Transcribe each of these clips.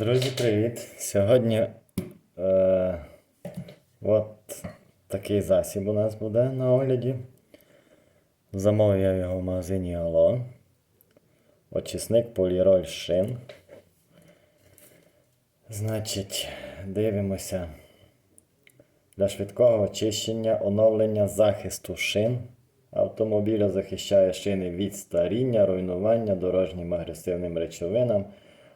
Друзі, привіт! Сьогодні е, от такий засіб у нас буде на огляді. Замовив я його в магазині Алло. Очисник поліроль шин. Значить, дивимося. Для швидкого очищення, оновлення захисту шин. Автомобіля захищає шини від старіння, руйнування дорожнім агресивним речовинам,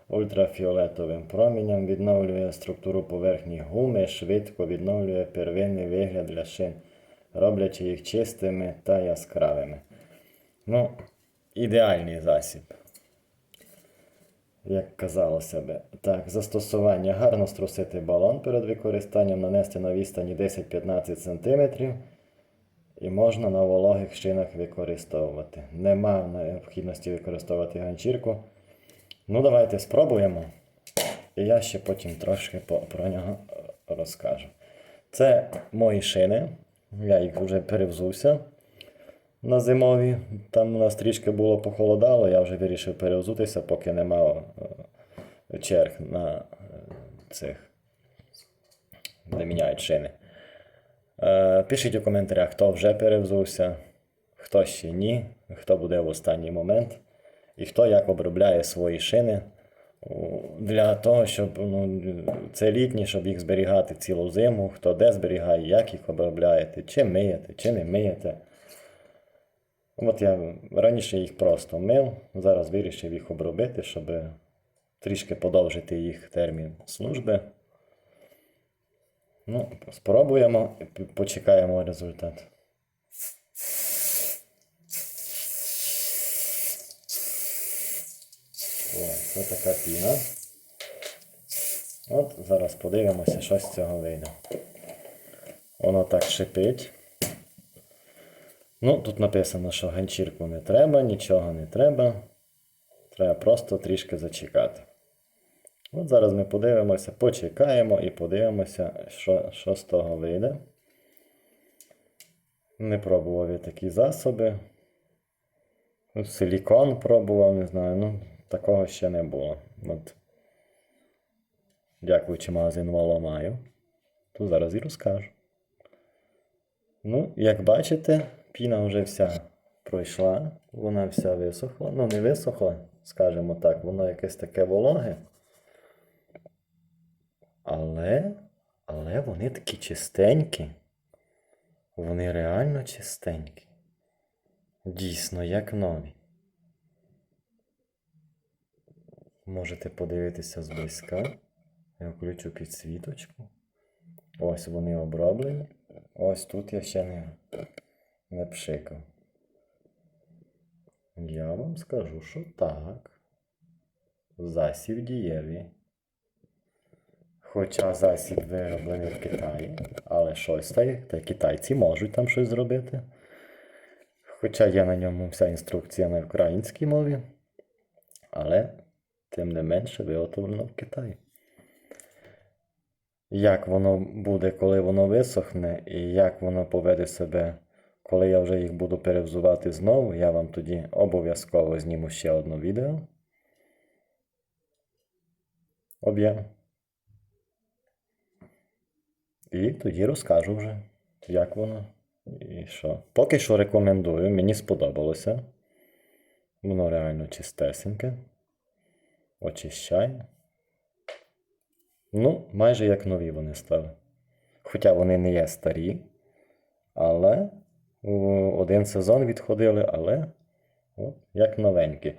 ультрафіолетовим промінням, відновлює структуру поверхні гуми, швидко відновлює первинний вигляд для шин, роблячи їх чистими та яскравими. Ну, ідеальний засіб як казалося би. Так, застосування гарно струсити балон перед використанням, нанести на відстані 10-15 см. І можна на вологих шинах використовувати. Нема необхідності використовувати ганчірку. Ну, давайте спробуємо. І я ще потім трошки про нього е, розкажу. Це мої шини. Я їх вже перевзувся на зимові. Там у нас трішки було похолодало, я вже вирішив перевзутися, поки нема е, черг на е, цих, де міняють шини. Пишіть у коментарях, хто вже перевзувся, хто ще ні, хто буде в останній момент, і хто як обробляє свої шини. Для того, щоб ну, це літні, щоб їх зберігати цілу зиму, хто де зберігає, як їх обробляєте, чи миєте, чи не миєте. От я раніше їх просто мив, зараз вирішив їх обробити, щоб трішки подовжити їх термін служби. Ну, спробуємо почекаємо результат. О, це така піна. От зараз подивимося, що з цього вийде. Воно так шипить. Ну, тут написано, що ганчірку не треба, нічого не треба. Треба просто трішки зачекати. От зараз ми подивимося, почекаємо і подивимося, що, що з того вийде. Не пробував я такі засоби. Силікон пробував, не знаю, ну, такого ще не було. От. Дякуючи магазину Мало маю. То зараз і розкажу. Ну, як бачите, піна вже вся пройшла, вона вся висохла. Ну, не висохла, скажімо так, воно якесь таке вологе. Але, але вони такі чистенькі. Вони реально чистенькі. Дійсно, як нові. Можете подивитися зблизька. Я включу підсвіточку. Ось вони оброблені. Ось тут я ще не, не пшикав. Я вам скажу, що так. Засіб дієвий. Хоча засіб вироблений в Китаї, але щось та, та китайці можуть там щось зробити. Хоча є на ньому вся інструкція на українській мові, але тим не менше виготовлено в Китаї. Як воно буде, коли воно висохне, і як воно поведе себе, коли я вже їх буду перевзувати знову, я вам тоді обов'язково зніму ще одне відео. Об'єм. І тоді розкажу вже, як воно і що. Поки що рекомендую, мені сподобалося. Воно реально чистесеньке. Очищає. Ну, майже як нові вони стали. Хоча вони не є старі. Але один сезон відходили, але от, як новенькі.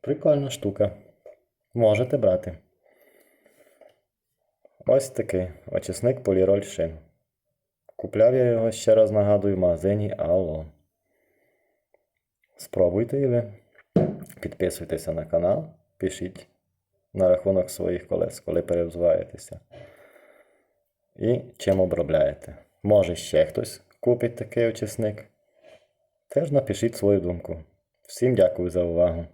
Прикольна штука. Можете брати. Ось такий очисник поліроль шин. Купляв я його, ще раз нагадую, в магазині Алло. Спробуйте і ви. Підписуйтеся на канал, пишіть на рахунок своїх колес, коли перевзуваєтеся. І чим обробляєте. Може ще хтось купить такий очисник. Теж напишіть свою думку. Всім дякую за увагу.